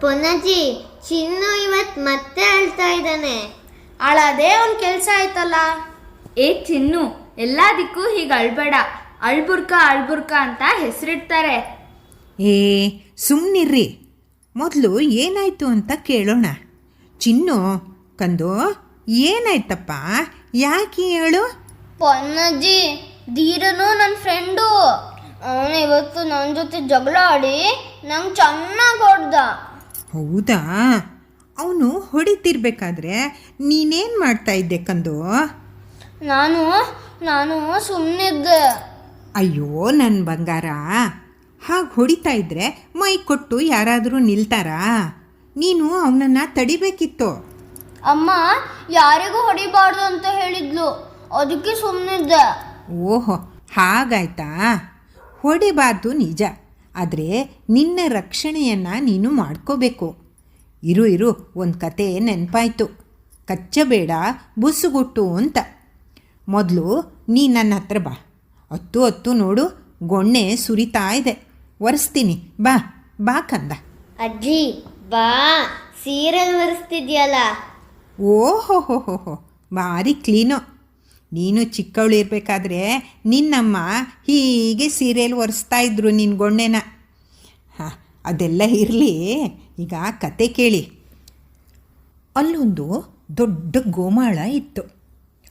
ಪೊನ್ನಜ್ಜಿ ಚಿನ್ನು ಇವತ್ ಮತ್ತೆ ಅಳ್ತಾ ಇದ್ದಾನೆ. ಅಳದೇ ಒಂದು ಕೆಲಸ ಆಯ್ತಲ್ಲ? ಏ ಚಿನ್ನು ಎಲ್ಲದಕ್ಕೂ ಹೀಗೆ ಅಳ್ಬೇಡ. ಅಳ್ಬುರ್ಕ ಅಳ್ಬುರ್ಕ ಅಂತ ಹೆಸರಿಡ್ತಾರೆ. ಏ ಸುಮ್ನಿರ್ರಿ. ಮೊದಲು ಏನಾಯ್ತು ಅಂತ ಕೇಳೋಣ. ಚಿನ್ನು ಕಂದು ಏನಾಯ್ತಪ್ಪ? ಯಾಕೆ ಹೇಳು? ಪೊನ್ನಜ್ಜಿ ಧೀರನು ನನ್ನ ಫ್ರೆಂಡು. ಅವನು ಇವತ್ತು ನನ್ನ ಜೊತೆ ಜಗಳ ಆಡಿ ನಂಗೆ ಚೆನ್ನಾಗಿ ಹೊಡ್ದ. ಹೌದಾ? ಅವನು ಹೊಡಿತಿರ್ಬೇಕಾದ್ರೆ ನೀನೇನು ಮಾಡ್ತಾ ಇದ್ದೆ ಕಂದು? ನಾನು ನಾನು ಸುಮ್ಮನಿದ್ದೆ ಅಯ್ಯೋ ನನ್ನ ಬಂಗಾರ. ಹಾಗೆ ಹೊಡಿತಾ ಇದ್ರೆ ಮೈ ಕೊಟ್ಟು ಯಾರಾದರೂ ನಿಲ್ತಾರಾ? ನೀನು ಅವನನ್ನು ತಡಿಬೇಕಿತ್ತು. ಅಮ್ಮ ಯಾರಿಗೂ ಹೊಡಿಬಾರ್ದು ಅಂತ ಹೇಳಿದ್ಲು. ಅದಕ್ಕೆ ಸುಮ್ಮನಿದ್ದೆ ಓಹೋ ಹಾಗಾಯ್ತಾ? ಹೊಡಿಬಾರ್ದು ನಿಜ. ಆದರೆ ನಿನ್ನ ರಕ್ಷಣೆಯನ್ನು ನೀನು ಮಾಡ್ಕೋಬೇಕು. ಇರು ಇರು ಒಂದು ಕತೆ ನೆನಪಾಯ್ತು. ಕಚ್ಚಬೇಡ ಬುಸುಗುಟ್ಟು ಅಂತ. ಮೊದಲು ನೀ ನನ್ನ ಹತ್ರ ಬಾ. ಹತ್ತು ಹತ್ತು ನೋಡು ಗೊಣ್ಣೆ ಸುರಿತಾ ಇದೆ. ಒರೆಸ್ತೀನಿ. ಬಾ ಬಾ ಕಂದ. ಅಜ್ಜಿ ಬಾ. ಸೀರೆ ಒರೆಸ್ತಿದ್ಯಲ್ಲ? ಓಹೋ ಹೋ ಹೋ ಹೋ ಭಾರಿ ಕ್ಲೀನು. ನೀನು ಚಿಕ್ಕವಳು ಇರಬೇಕಾದ್ರೆ ನಿನ್ನಮ್ಮ ಹೀಗೆ ಸೀರೆಯಲ್ಲಿ ಒರೆಸ್ತಾ ಇದ್ರು ನಿನ್ನ ಗೊಂಡೆನ. ಹಾಂ, ಅದೆಲ್ಲ ಇರಲಿ. ಈಗ ಕತೆ ಕೇಳಿ. ಅಲ್ಲೊಂದು ದೊಡ್ಡ ಗೋಮಾಳ ಇತ್ತು.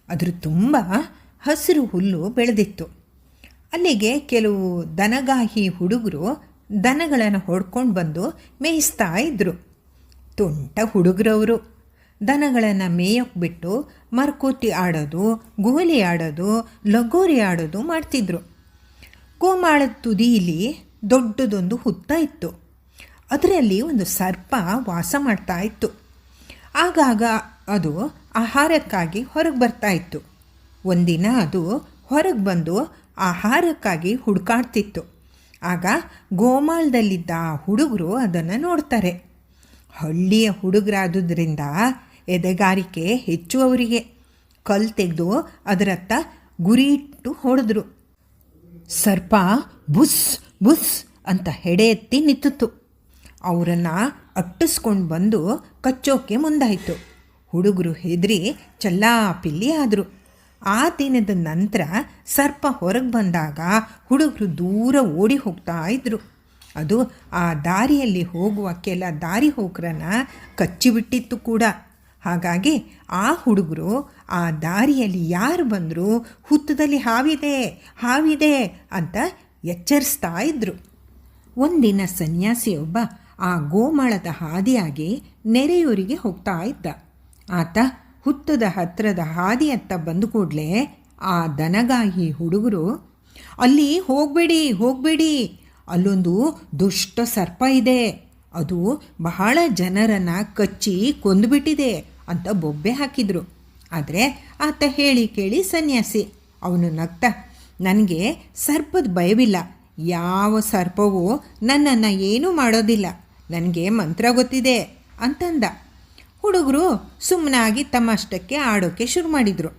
ಅದ್ರ ತುಂಬ ಹಸಿರು ಹುಲ್ಲು ಬೆಳೆದಿತ್ತು. ಅಲ್ಲಿಗೆ ಕೆಲವು ದನಗಾಹಿ ಹುಡುಗರು ದನಗಳನ್ನು ಹೊಡ್ಕೊಂಡು ಬಂದು ಮೇಯಿಸ್ತಾ ಇದ್ದರು ತುಂಟ ಹುಡುಗರವರು. ದನಗಳನ್ನು ಮೇಯಕ್ಕೆ ಬಿಟ್ಟು ಮರ್ಕೋತಿ ಆಡೋದು, ಗೋಲಿ ಆಡೋದು, ಲಗೋರಿ ಆಡೋದು ಮಾಡ್ತಿದ್ರು. ಗೋಮಾಳದ ತುದಿಯಲ್ಲಿ ದೊಡ್ಡದೊಂದು ಹುತ್ತ ಇತ್ತು. ಅದರಲ್ಲಿ ಒಂದು ಸರ್ಪ ವಾಸ ಮಾಡ್ತಾ ಇತ್ತು. ಆಗಾಗ ಅದು ಆಹಾರಕ್ಕಾಗಿ ಹೊರಗೆ ಬರ್ತಾ ಇತ್ತು. ಒಂದಿನ ಅದು ಹೊರಗೆ ಬಂದು ಆಹಾರಕ್ಕಾಗಿ ಹುಡುಕಾಡ್ತಿತ್ತು. ಆಗ ಗೋಮಾಳದಲ್ಲಿದ್ದ ಹುಡುಗರು ಅದನ್ನು ನೋಡ್ತಾರೆ. ಹಳ್ಳಿಯ ಹುಡುಗರಾದುದರಿಂದ ಎದೆಗಾರಿಕೆ ಹೆಚ್ಚು ಅವರಿಗೆ ಕಲ್ ತೆಗೆದು ಅದರತ್ತ ಗುರಿ ಇಟ್ಟು ಹೊಡೆದ್ರು. ಸರ್ಪ, ಬುಸ್ ಬುಸ್ ಅಂತ ಹೆಡೆ ಎತ್ತಿ ನಿಂತಿತು ಅವರನ್ನು ಅಟ್ಟಿಸ್ಕೊಂಡು ಬಂದು ಕಚ್ಚೋಕೆ ಮುಂದಾಯಿತು. ಹುಡುಗರು ಹೆದರಿ ಚಲ್ಲಾಪಿಲ್ಲಿ ಆದರು. ಆ ದಿನದ ನಂತರ ಸರ್ಪ ಹೊರಗೆ ಬಂದಾಗ ಹುಡುಗರು ದೂರ ಓಡಿ ಹೋಗ್ತಾ ಇದ್ರು. ಅದು ಆ ದಾರಿಯಲ್ಲಿ ಹೋಗುವ ಕೆಲ ದಾರಿ ಹೋಗ್ರನ್ನ ಕಚ್ಚಿಬಿಟ್ಟಿತ್ತು ಕೂಡ. ಹಾಗಾಗಿ ಆ ಹುಡುಗರು ಆ ದಾರಿಯಲ್ಲಿ ಯಾರು ಬಂದರೂ ಹುತ್ತದಲ್ಲಿ ಹಾವಿದೆ ಹಾವಿದೆ ಅಂತ ಎಚ್ಚರಿಸ್ತಾ ಇದ್ರು. ಒಂದಿನ ಸನ್ಯಾಸಿಯೊಬ್ಬ ಆ ಗೋಮಾಳದ ಹಾದಿಯಾಗಿ ನೆರೆಯೂರಿಗೆ ಹೋಗ್ತಾ ಇದ್ದ. ಆತ ಹುತ್ತದ ಹತ್ತಿರದ ಹಾದಿಯತ್ತ ಬಂದ ಕೂಡಲೇ ಆ ದನಗಾಹಿ ಹುಡುಗರು, ಅಲ್ಲಿ ಹೋಗಬೇಡಿ ಹೋಗಬೇಡಿ. ಅಲ್ಲೊಂದು ದುಷ್ಟ ಸರ್ಪ ಇದೆ. ಅದು ಬಹಳ ಜನರನ್ನು ಕಚ್ಚಿ ಕೊಂದುಬಿಟ್ಟಿದೆ. ಅಂತ ಬೊಬ್ಬೆ ಹಾಕಿದರು. ಆದರೆ ಆತ ಹೇಳಿ ಕೇಳಿ ಸನ್ಯಾಸಿ, ಅವನು ನಗ್ತ, ನನಗೆ ಸರ್ಪದ ಭಯವಿಲ್ಲ. ಯಾವ ಸರ್ಪವೂ ನನ್ನನ್ನು ಏನೂ ಮಾಡೋದಿಲ್ಲ. ನನಗೆ ಮಂತ್ರ ಗೊತ್ತಿದೆ ಅಂತಂದ. ಹುಡುಗರು ಸುಮ್ಮನಾಗಿ ತಮ್ಮಷ್ಟಕ್ಕೆ ಆಡೋಕ್ಕೆ ಶುರು ಮಾಡಿದರು.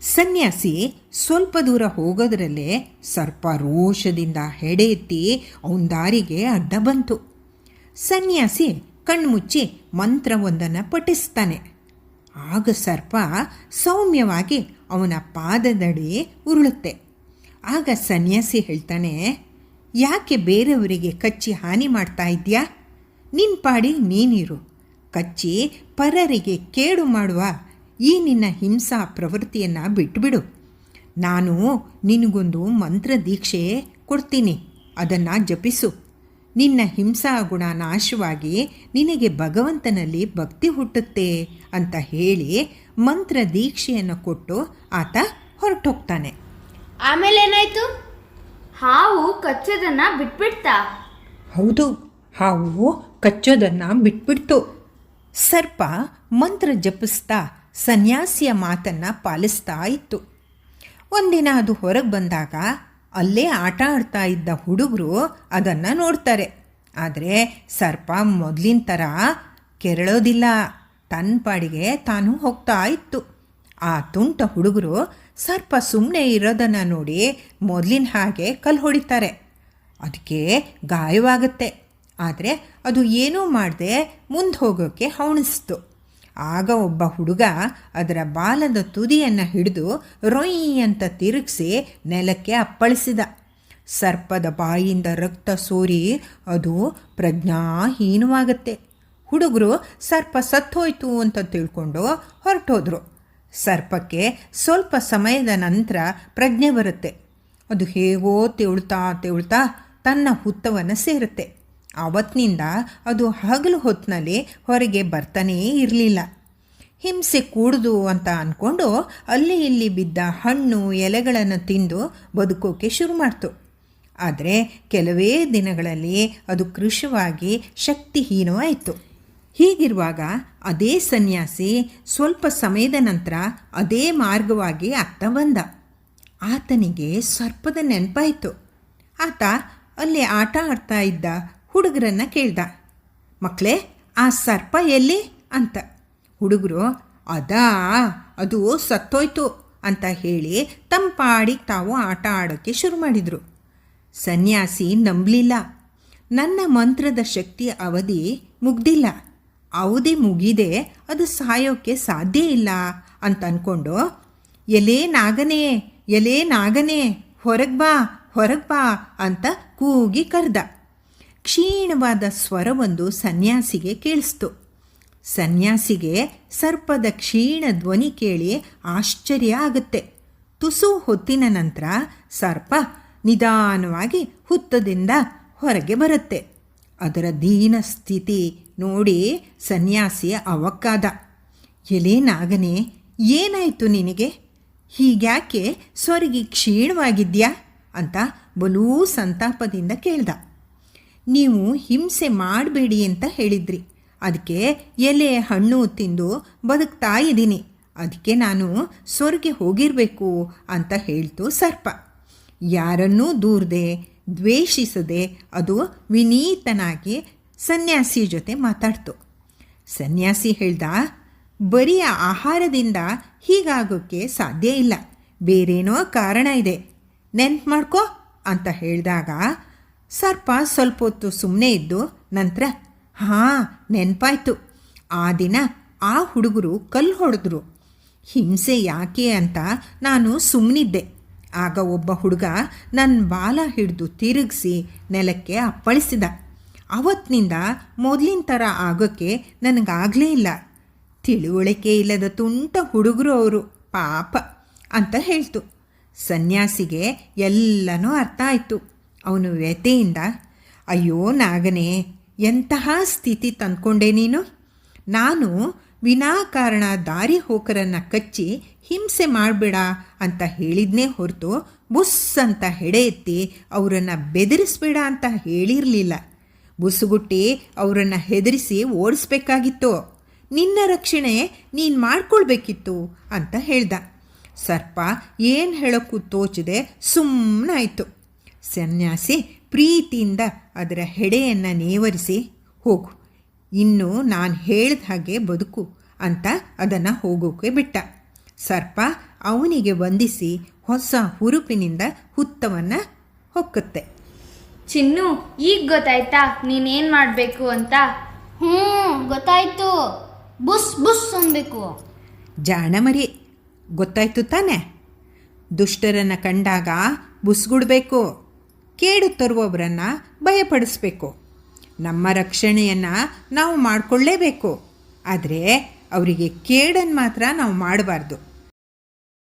ಸನ್ಯಾಸಿ ಸ್ವಲ್ಪ ದೂರ ಹೋಗೋದ್ರಲ್ಲೇ ಸರ್ಪ ರೋಷದಿಂದ ಹೆಡೆ ಎತ್ತಿ ಅವನ ದಾರಿಗೆ ಅಡ್ಡ ಬಂತು. ಸನ್ಯಾಸಿ ಕಣ್ಮುಚ್ಚಿ ಮಂತ್ರವೊಂದನ್ನು ಪಠಿಸ್ತಾನೆ. ಆಗ ಸರ್ಪ ಸೌಮ್ಯವಾಗಿ ಅವನ ಪಾದದಡಿ ಉರುಳುತ್ತೆ. ಆಗ ಸನ್ಯಾಸಿ ಹೇಳ್ತಾನೆ, ಯಾಕೆ ಬೇರೆಯವರಿಗೆ ಕಚ್ಚಿ ಹಾನಿ ಮಾಡ್ತಾ ಇದೆಯಾ ನಿನ್ನ ಪಾಡಿ ನೀನಿರು. ಕಚ್ಚಿ ಪರರಿಗೆ ಕೇಡು ಮಾಡುವ ಈ ನಿನ್ನ ಹಿಂಸಾ ಪ್ರವೃತ್ತಿಯನ್ನು ಬಿಟ್ಟುಬಿಡು ನಾನು ನಿನಗೊಂದು ಮಂತ್ರ ದೀಕ್ಷೆ ಕೊಡ್ತೀನಿ. ಅದನ್ನು ಜಪಿಸು. ನಿನ್ನ ಹಿಂಸಾ ಗುಣ ನಾಶವಾಗಿ ನಿನಗೆ ಭಗವಂತನಲ್ಲಿ ಭಕ್ತಿ ಹುಟ್ಟುತ್ತೆ ಅಂತ ಹೇಳಿ ಮಂತ್ರ ದೀಕ್ಷೆಯನ್ನು ಕೊಟ್ಟು ಆತ ಹೊರಟೋಗ್ತಾನೆ. ಆಮೇಲೆ ಏನಾಯ್ತು? ಹಾವು ಕಚ್ಚೋದನ್ನ ಬಿಟ್ಬಿಡ್ತಾ? ಹೌದು ಹಾವು ಕಚ್ಚೋದನ್ನು ಬಿಟ್ಬಿಡ್ತು. ಸರ್ಪ ಮಂತ್ರ ಜಪಿಸ್ತಾ ಸನ್ಯಾಸಿಯ ಮಾತನ್ನು ಪಾಲಿಸ್ತಾ ಇತ್ತು. ಒಂದಿನ ಅದು ಹೊರಗೆ ಬಂದಾಗ ಅಲ್ಲೇ ಆಟ ಆಡ್ತಾ ಇದ್ದ ಹುಡುಗರು ಅದನ್ನು ನೋಡ್ತಾರೆ. ಆದರೆ ಸರ್ಪ ಮೊದಲಿನ ಥರ ಕೆರಳೋದಿಲ್ಲ. ತನ್ನ ಪಾಡಿಗೆ ತಾನು ಹೋಗ್ತಾ ಇತ್ತು. ಆ ತುಂಟ ಹುಡುಗರು ಸರ್ಪ ಸುಮ್ಮನೆ ಇರೋದನ್ನು ನೋಡಿ ಮೊದಲಿನ ಹಾಗೆ ಕಲ್ಲು ಹೊಡಿತಾರೆ. ಅದಕ್ಕೆ ಗಾಯವಾಗುತ್ತೆ. ಆದರೆ ಅದು ಏನೂ ಮಾಡದೆ ಮುಂದೆ ಹೋಗೋಕ್ಕೆ ಹವಣಿಸ್ತು. ಆಗ ಒಬ್ಬ ಹುಡುಗ ಅದರ ಬಾಲದ ತುದಿಯನ್ನು ಹಿಡಿದು ರೊಯ್ ಅಂತ ತಿರುಗಿಸಿ ನೆಲಕ್ಕೆ ಅಪ್ಪಳಿಸಿದ. ಸರ್ಪದ ಬಾಯಿಯಿಂದ ರಕ್ತ ಸೋರಿ ಅದು ಪ್ರಜ್ಞಾಹೀನವಾಗತ್ತೆ. ಹುಡುಗರು ಸರ್ಪ ಸತ್ತೋಯ್ತು ಅಂತ ತಿಳ್ಕೊಂಡು ಹೊರಟೋದ್ರು. ಸರ್ಪಕ್ಕೆ ಸ್ವಲ್ಪ ಸಮಯದ ನಂತರ ಪ್ರಜ್ಞೆ ಬರುತ್ತೆ. ಅದು ಹೇಗೋ ತೆವಳ್ತಾ ತೆವಳ್ತಾ ತನ್ನ ಹುತ್ತವನ್ನು ಸೇರುತ್ತೆ. ಆವತ್ತಿನಿಂದ ಅದು ಹಗಲು ಹೊತ್ತಿನಲ್ಲಿ ಹೊರಗೆ ಬರ್ತಾನೇ ಇರಲಿಲ್ಲ. ಹಿಂಸೆ ಕೂಡ್ದು ಅಂತ ಅಂದ್ಕೊಂಡು ಅಲ್ಲಿ ಇಲ್ಲಿ ಬಿದ್ದ ಹಣ್ಣು ಎಲೆಗಳನ್ನು ತಿಂದು ಬದುಕೋಕೆ ಶುರು ಮಾಡ್ತು. ಆದರೆ ಕೆಲವೇ ದಿನಗಳಲ್ಲಿ ಅದು ಕೃಶವಾಗಿ ಶಕ್ತಿಹೀನವಾಯಿತು. ಹೀಗಿರುವಾಗ ಅದೇ ಸನ್ಯಾಸಿ ಸ್ವಲ್ಪ ಸಮಯದ ನಂತರ ಅದೇ ಮಾರ್ಗವಾಗಿ ಅತ್ತ ಬಂದ. ಆತನಿಗೆ ಸರ್ಪದ ನೆನಪಾಯಿತು. ಆತ ಅಲ್ಲಿ ಆಟ ಆಡ್ತಾ ಇದ್ದ ಹುಡುಗರನ್ನ ಕೇಳ್ದ. ಮಕ್ಕಳೇ ಆ ಸರ್ಪ ಎಲ್ಲಿ? ಅಂತ. ಹುಡುಗರು, ಅದಾ, ಅದು ಸತ್ತೋಯ್ತು ಅಂತ ಹೇಳಿ ತಮ್ಮ ಪಾಡಿಗೆ ತಾವು ಆಟ ಆಡೋಕ್ಕೆ ಶುರು ಮಾಡಿದರು. ಸನ್ಯಾಸಿ ನಂಬಲಿಲ್ಲ. ನನ್ನ ಮಂತ್ರದ ಶಕ್ತಿ ಅವಧಿ ಮುಗ್ದಿಲ್ಲ. ಅವಧಿ ಮುಗಿದೆ ಅದು ಸಾಯೋಕ್ಕೆ ಸಾಧ್ಯ ಇಲ್ಲ ಅಂತ ಅಂದ್ಕೊಂಡು ಎಲೇ ನಾಗನೇ ಎಲೇ ನಾಗನೇ, ಹೊರಗೆ ಬಾ ಹೊರಗೆ ಬಾ ಅಂತ ಕೂಗಿ ಕರೆದ. ಕ್ಷೀಣವಾದ ಸ್ವರವೊಂದು ಸನ್ಯಾಸಿಗೆ ಕೇಳಿಸ್ತು. ಸನ್ಯಾಸಿಗೆ ಸರ್ಪದ ಕ್ಷೀಣ ಧ್ವನಿ ಕೇಳಿ ಆಶ್ಚರ್ಯ ಆಗುತ್ತೆ. ತುಸು ಹೊತ್ತಿನ ನಂತರ ಸರ್ಪ ನಿಧಾನವಾಗಿ ಹುತ್ತದಿಂದ ಹೊರಗೆ ಬರುತ್ತೆ. ಅದರ ದೀನ ಸ್ಥಿತಿ ನೋಡಿ ಸನ್ಯಾಸಿ ಅವಕ್ಕಾದ. ಎಲೆ ನಾಗನೇ, ಏನಾಯಿತು ನಿನಗೆ? ಹೀಗ್ಯಾಕೆ ಸ್ವರ್ಗಿ ಕ್ಷೀಣವಾಗಿದ್ಯಾ? ಅಂತ ಬಲೂ ಸಂತಾಪದಿಂದ ಕೇಳ್ದ. ನೀವು ಹಿಂಸೆ ಮಾಡಬೇಡಿ ಅಂತ ಹೇಳಿದ್ರಿ. ಅದಕ್ಕೆ ಎಲೆ, ಹಣ್ಣು ತಿಂದು ಬದುಕ್ತಾ ಇದ್ದೀನಿ. ಅದಕ್ಕೆ ನಾನು ಸ್ವರ್ಗೆ ಹೋಗಿರಬೇಕು ಅಂತ ಹೇಳ್ತು ಸರ್ಪ. ಯಾರನ್ನೂ ದೂರದೆ, ದ್ವೇಷಿಸದೆ ಅದು ವಿನೀತನಾಗಿ ಸನ್ಯಾಸಿ ಜೊತೆ ಮಾತಾಡ್ತು. ಸನ್ಯಾಸಿ ಹೇಳ್ದ ಬರೀ ಆಹಾರದಿಂದ ಹೀಗಾಗೋಕ್ಕೆ ಸಾಧ್ಯ ಇಲ್ಲ. ಬೇರೇನೋ ಕಾರಣ ಇದೆ. ನೆನ್ಪು ಮಾಡ್ಕೋ ಅಂತ ಹೇಳಿದಾಗ ಸರ್ಪ ಸ್ವಲ್ಪ ಹೊತ್ತು ಸುಮ್ಮನೆ ಇದ್ದು ನಂತರ, ಹಾಂ, ನೆನಪಾಯ್ತು. ಆ ದಿನ ಆ ಹುಡುಗರು ಕಲ್ಲು ಹೊಡೆದ್ರು. ಹಿಂಸೆ ಯಾಕೆ ಅಂತ ನಾನು ಸುಮ್ಮನಿದ್ದೆ ಆಗ ಒಬ್ಬ ಹುಡುಗ ನನ್ನ ಬಾಲ ಹಿಡಿದು ತಿರುಗಿಸಿ ನೆಲಕ್ಕೆ ಅಪ್ಪಳಿಸಿದ. ಅವತ್ತಿನಿಂದ ಮೊದಲಿನ ಥರ ಆಗೋಕ್ಕೆ ನನಗಾಗಲೇ ಇಲ್ಲ. ತಿಳುವಳಿಕೆ ಇಲ್ಲದ ತುಂಟ ಹುಡುಗರು ಅವರು, ಪಾಪ, ಅಂತ ಹೇಳ್ತು. ಸನ್ಯಾಸಿಗೆ ಎಲ್ಲನೂ ಅರ್ಥ ಆಯಿತು. ಅವನು ವ್ಯಥೆಯಿಂದ, ಅಯ್ಯೋ ನಾಗನೇ, ಎಂತಹ ಸ್ಥಿತಿ ತಂದ್ಕೊಂಡೆ ನೀನು? ನಾನು ವಿನಾಕಾರಣ ದಾರಿ ಹೋಕರನ್ನು ಕಚ್ಚಿ ಹಿಂಸೆ ಮಾಡಬೇಡ ಅಂತ ಹೇಳಿದ್ನೇ ಹೊರತು ಬುಸ್ ಅಂತ ಹೆಡೆ ಎತ್ತಿ ಅವರನ್ನು ಬೆದರಿಸ್ಬೇಡ ಅಂತ ಹೇಳಿರಲಿಲ್ಲ. ಬುಸುಗುಟ್ಟಿ ಅವರನ್ನು ಹೆದರಿಸಿ ಓಡಿಸ್ಬೇಕಾಗಿತ್ತು. ನಿನ್ನ ರಕ್ಷಣೆ ನೀನು ಮಾಡ್ಕೊಳ್ಬೇಕಿತ್ತು ಅಂತ ಹೇಳ್ದ. ಸರ್ಪ ಏನು ಹೇಳೋಕ್ಕೂ ತೋಚದೆ ಸುಮ್ಮನಾಯಿತು ಸನ್ಯಾಸಿ ಪ್ರೀತಿಯಿಂದ ಅದರ ಹೆಡೆಯನ್ನು ನೇವರಿಸಿ ಹೋಗು ಇನ್ನು ನಾನು ಹೇಳಿದ ಹಾಗೆ ಬದುಕು ಅಂತ ಅದನ್ನು ಹೋಗೋಕೆ ಬಿಟ್ಟ. ಸರ್ಪ ಅವನಿಗೆ ವಂದಿಸಿ ಹೊಸ ಹುರುಪಿನಿಂದ ಹುತ್ತವನ್ನು ಹೊಕ್ಕುತ್ತೆ. ಚಿನ್ನು ಈಗ ಗೊತ್ತಾಯ್ತಾ ನೀನೇನು ಮಾಡಬೇಕು ಅಂತ? ಹ್ಞೂ ಗೊತ್ತಾಯ್ತು. ಬುಸ್ ಬುಸ್ ಅನ್ಬೇಕು ಜಾಣಮರಿ ಗೊತ್ತಾಯ್ತು ತಾನೆ? ದುಷ್ಟರನ್ನು ಕಂಡಾಗ ಬುಸ್ಗುಡ್ಬೇಕು. ಕೇಡು ತರುವವರನ್ನು ಭಯಪಡಿಸ್ಬೇಕು. ನಮ್ಮ ರಕ್ಷಣೆಯನ್ನು ನಾವು ಮಾಡಿಕೊಳ್ಳೇಬೇಕು. ಆದರೆ ಅವರಿಗೆ ಕೇಡನ್ನು ಮಾತ್ರ ನಾವು ಮಾಡಬಾರ್ದು.